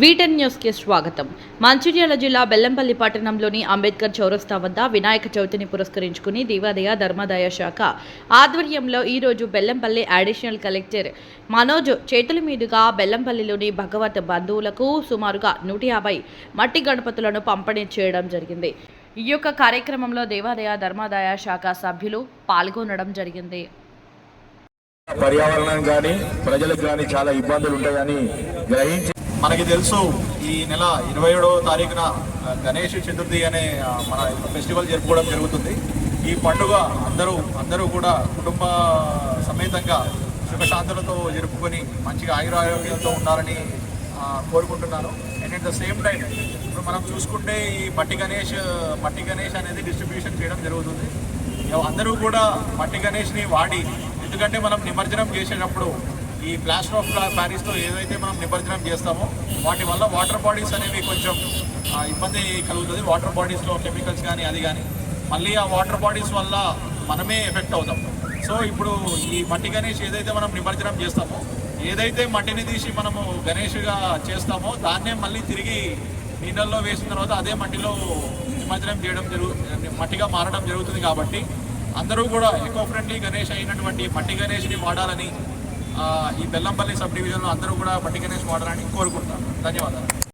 వీటెన్ న్యూస్కి స్వాగతం. మంచిర్యాల జిల్లా బెల్లంపల్లి పట్టణంలోని అంబేద్కర్ చౌరస్తా వద్ద వినాయక చవితిని పురస్కరించుకుని దేవాదయ ధర్మాదాయ శాఖ ఆధ్వర్యంలో ఈరోజు బెల్లంపల్లి అడిషనల్ కలెక్టర్ మనోజ్ చేతుల మీదుగా బెల్లంపల్లిలోని భగవత్ బంధువులకు సుమారుగా నూట యాభై మట్టి గణపతులను పంపిణీ చేయడం జరిగింది. ఈ యొక్క కార్యక్రమంలో దేవాదయ ధర్మాదాయ శాఖ సభ్యులు పాల్గొనడం జరిగింది. పర్యావరణం కానీ ప్రజలకు కానీ చాలా ఇబ్బందులు ఉంటాయని గ్రహించి మనకి తెలుసు ఈ నెల ఇరవై ఏడవ తారీఖున గణేష్ చతుర్థి అనే మన ఫెస్టివల్ జరుపుకోవడం జరుగుతుంది. ఈ పండుగ అందరూ అందరూ కూడా కుటుంబ సమేతంగా సుఖశాంతులతో జరుపుకొని మంచిగా ఆయురారోగ్యంతో ఉండాలని కోరుకుంటున్నాను. And at the same time ఇప్పుడు మనం చూసుకుంటే ఈ మట్టి గణేష్ మట్టి గణేష్ అనేది డిస్ట్రిబ్యూషన్ చేయడం జరుగుతుంది. అందరూ కూడా మట్టి గణేష్ని వాడి ఎందుకంటే మనం నిమజ్జనం చేసేటప్పుడు ఈ ప్లాస్టర్ ఆఫ్ ప్యారిస్తో ఏదైతే మనం నిమజ్జనం చేస్తామో వాటి వల్ల వాటర్ బాడీస్ అనేవి కొంచెం ఇబ్బంది కలుగుతుంది. వాటర్ బాడీస్లో కెమికల్స్ కానీ అది కానీ. మళ్ళీ ఆ వాటర్ బాడీస్ వల్ల మనమే ఎఫెక్ట్ అవుతాం. సో ఇప్పుడు ఈ మట్టి గణేష్ ఏదైతే మనం నిమజ్జనం చేస్తామో ఏదైతే మట్టిని తీసి మనము గణేష్గా చేస్తామో దాన్నే మళ్ళీ తిరిగి నీళ్ళల్లో వేసిన తర్వాత అదే మట్టిలో నిమజ్జనం చేయడం జరుగు మట్టిగా మారడం జరుగుతుంది కాబట్టి అందరూ కూడా ఎకో ఫ్రెండ్లీ గణేష్ అయినటువంటి మట్టి గణేష్ని వాడాలని ఈ బెల్లంపల్లి సబ్ డివిజన్లో అందరూ కూడా పట్టికనేసి వాడాలని కోరుకుంటాను ధన్యవాదాలు.